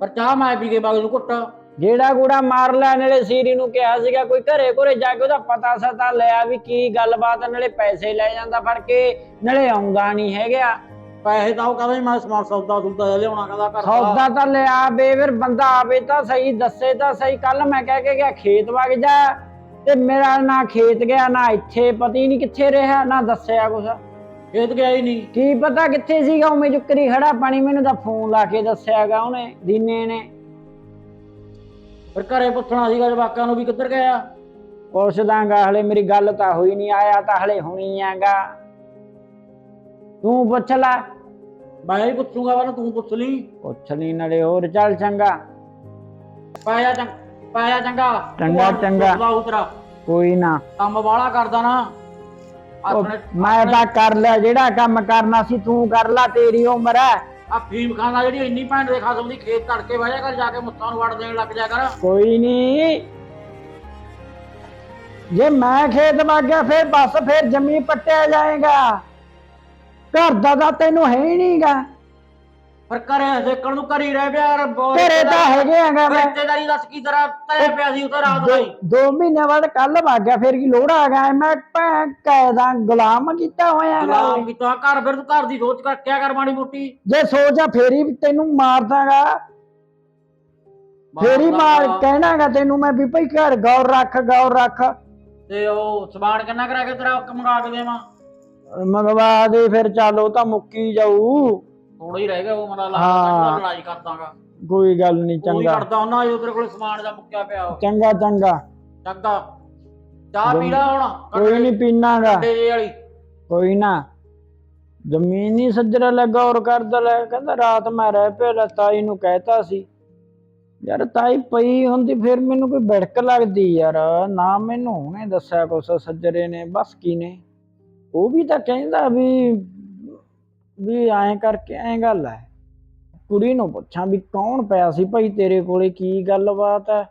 ਪਰ ਚਾਹ ਮੈਂ ਪੀ ਕੇ ਬਾਗ ਨੂੰ ਘੁੱਟ। ਜਿਹੜਾ ਗੂੜਾ ਮਾਰ ਲੈ ਨਾਲੇ ਸੀਰੀ ਨੂੰ ਕਿਹਾ ਸੀਗਾ ਕੋਈ ਘਰੇ ਘਰੇ ਜਾ ਕੇ ਉਹਦਾ ਪਤਾ ਸਤਾ ਲਿਆ ਵੀ ਕੀ ਗੱਲਬਾਤ ਨਾਲੇ ਪੈਸੇ ਲੈ ਜਾਂਦਾ ਫੜ ਕੇ ਨਾਲੇ ਆਉਂਦਾ ਨਹੀਂ ਹੈਗਾ। ਪੈਸੇ ਤਾਂ ਉਹ ਕਹਿੰਦਾ ਮੈਂ ਸਮਾਨ ਸੌਦਾ ਸੁਦਾ ਜਿਹਾ ਲਿਆਉਣਾ ਕਹਿੰਦਾ ਘਰ ਦਾ। ਸੌਦਾ ਤਾਂ ਲਿਆ ਬੇ ਫਿਰ ਬੰਦਾ ਆਵੇ ਤਾਂ ਸਹੀ ਦੱਸੇ ਤਾਂ ਸਹੀ। ਕੱਲ ਮੈਂ ਕਹਿ ਕੇ ਗਿਆ ਖੇਤ ਵਗ ਜਾ। ਤੇ ਮੇਰਾ ਨਾ ਖੇਤ ਗਿਆ ਨਾ ਇੱਥੇ ਪਤਾ ਨਹੀਂ ਕਿੱਥੇ ਰਿਹਾ ਨਾ ਦੱਸਿਆ ਕੁਛ। ਖੇਤ ਗਿਆ ਹੀ ਨਹੀਂ ਕੀ ਪਤਾ ਕਿੱਥੇ ਸੀਗਾ ਉਵੇਂ ਜੁਕਰੀ ਖੜਾ ਪਾਣੀ ਮੈਨੂੰ ਤਾਂ ਫੋਨ ਲਾ ਕੇ ਦੱਸਿਆਗਾ ਉਹਨੇ ਦੀਨੇ ਨੇ। ਫਿਰ ਘਰੇ ਪੁੱਛਣਾ ਸੀਗਾ ਜਵਾਕਾਂ ਨੂੰ ਵੀ ਕਿੱਧਰ ਗਿਆ। ਪੁੱਛਦਾਂਗਾ ਹਲੇ ਮੇਰੀ ਗੱਲ ਤਾਂ ਹੋਈ ਨਹੀਂ ਆਇਆ ਤਾਂ ਹਲੇ ਹੁਣੀ ਆਗਾ ਤੂੰ ਪੁੱਛ ਲੈ। ਮੈਂ ਹੀ ਪੁੱਛੂਗਾ ਪਹਿਲਾਂ ਤੂੰ ਪੁੱਛ ਲਈ। ਪੁੱਛ ਲਈ ਨਾਲੇ ਹੋਰ ਚੱਲ ਚੰਗਾ। ਪਾਇਆ ਚੰਗ ਪਾਇਆ ਚੰਗਾ। ਚੰਗਾ, ਚੰਗਾ। ਉਤਰਾ। ਕੋਈ ਨਾ। ਕੰਮ ਬਾਹਲਾ ਕਰਦਾ ਨਾ। ਉਹ ਆਪਣੇ ਮੈਂ ਤਾਂ ਕਰ ਲਿਆ ਜਿਹੜਾ ਕੰਮ ਕਰਨਾ ਸੀ ਤੂੰ ਕਰ ਲੈ ਤੇਰੀ ਉਮਰ ਹੈ ਆ ਫੀਮ ਖਾਨਾ ਜਿਹੜੀ ਇੰਨੀ ਭੈਣ ਦੇ ਖਸਮ ਦੀ ਖੇਤ ਤੜਕੇ ਵਾਜਾ ਕਰ ਜਾ ਕੇ ਮੁੱਛਾਂ ਨੂੰ ਵੜ ਦੇਣ ਲੱਗ ਜਾ ਕਰ। ਕੋਈ ਨਹੀਂ ਜੇ ਮੈਂ ਖੇਤ ਵਗ ਗਿਆ ਫਿਰ ਬਸ ਫਿਰ ਜਮੀ ਪੱਟਿਆ ਜਾਏਗਾ। ਘਰ ਦਾ ਤਾਂ ਤੈਨੂੰ ਹੈ ਹੀ ਨਹੀਂਗਾ। ਪਰ ਘਰੇ ਦੇਖਣ ਨੂੰ ਘਰੀ ਰਹਿ ਪਿਆ ਯਾਰ ਬਹੁਤ ਘਰੇ ਤਾਂ ਹੈਗੇ ਆਗਾ ਮੈਂ। ਰਿਸ਼ਤੇਦਾਰੀ ਦੱਸ ਕੀ ਤਰ੍ਹਾਂ ਤਰੇ ਪਿਆ ਸੀ ਉਧਰ ਰਾਤ ਦੋ- ਮਹੀਨੇ ਬਾਅਦ ਕੱਲ ਵਗ ਗਿਆ ਫਿਰ ਕੀ ਲੋੜ ਆ ਗਿਆ? ਮੈਂ ਭੈਂ ਕਾਇਦਾ ਗੁਲਾਮ ਕੀਤਾ ਹੋਇਆ ਗਾ ਗੁਲਾਮ ਕੀਤਾ ਘਰ ਫਿਰ ਤੂੰ ਘਰ ਦੀ ਸੋਚ ਕਰ ਕਿਆ ਕਰ ਮਾੜੀ ਮੋਟੀ? ਜੇ ਸੋਚਾ ਫੇਰ ਹੀ ਤੈਨੂੰ ਮਾਰ ਦਾਂਗਾ ਫੇਰ ਹੀ ਮਾਰ ਕਹਿਣਾਗਾ ਤੈਨੂੰ ਮੈਂ ਵੀ ਭਾਈ ਘਰ ਗੌਰ ਰੱਖ ਗੌਰ ਰੱਖ। ਤੇ ਉਹ ਸਮਾਨ ਕਿੰਨਾ ਕਰਾ ਕੇ ਤੇਰਾ ਮੰਗਾ ਕੇ ਦੇਵਾਂ। ਮੰਗਵਾ ਦੇ ਫਿਰ ਚੱਲ ਉਹ ਤਾਂ ਮੁੱਕੀ ਜਾਊ। ਥੋੜਾ ਹੀ ਰਹਿ ਗਿਆ ਉਹ ਮਨਾ ਹਾਂ। ਲੱਗਦਾ ਲੜਾਈ ਕਰਦਾਗਾ। ਕੋਈ ਗੱਲ ਨਹੀਂ ਚੰਗਾ। ਕਰਦਾ ਉਹਨਾਂ ਜੋ ਤੇਰੇ ਕੋਲ ਸਮਾਨ ਦਾ ਮੁੱਕਿਆ ਪਿਆ ਉਹ ਚੰਗਾ ਚੰਗਾ। ਚੰਗਾ। ਚਾਹ ਪੀ ਲਾ ਹੁਣ ਕੋਈ ਨਹੀਂ ਪੀਣਾਗਾ। ਵਾਲੀ। ਕੋਈ ਨਾ। ਜ਼ਮੀਨ ਨਹੀਂ ਸੱਜਰਾ ਲੱਗਾ ਔਰ ਕਰਦਾ ਲੈ। ਕਹਿੰਦਾ ਰਾਤ ਮੈਂ ਰਹਿ ਪਿਆ ਲੈ ਤਾਈ ਨੂੰ ਕਹਿਤਾ ਸੀ। ਯਾਰ ਤਾਈ ਪਈ ਹੁੰਦੀ ਫਿਰ ਮੈਨੂੰ ਕੋਈ ਭੜਕ ਲੱਗਦੀ ਯਾਰ। ਨਾ ਮੈਨੂੰ ਹੁਣੇ ਦੱਸਿਆ ਕੁਛ ਸੱਜਰੇ ਨੇ ਬਸ ਕੀ ਨੇ। ਉਹ ਵੀ ਤਾਂ ਕਹਿੰਦਾ ਵੀ ਵੀ ਐਂ ਕਰਕੇ ਐਂ ਗੱਲ ਹੈ। ਕੁੜੀ ਨੂੰ ਪੁੱਛਾਂ ਵੀ ਕੌਣ ਪਿਆ ਸੀ? ਭਾਈ ਤੇਰੇ ਕੋਲੇ ਕੀ ਗੱਲਬਾਤ ਹੈ?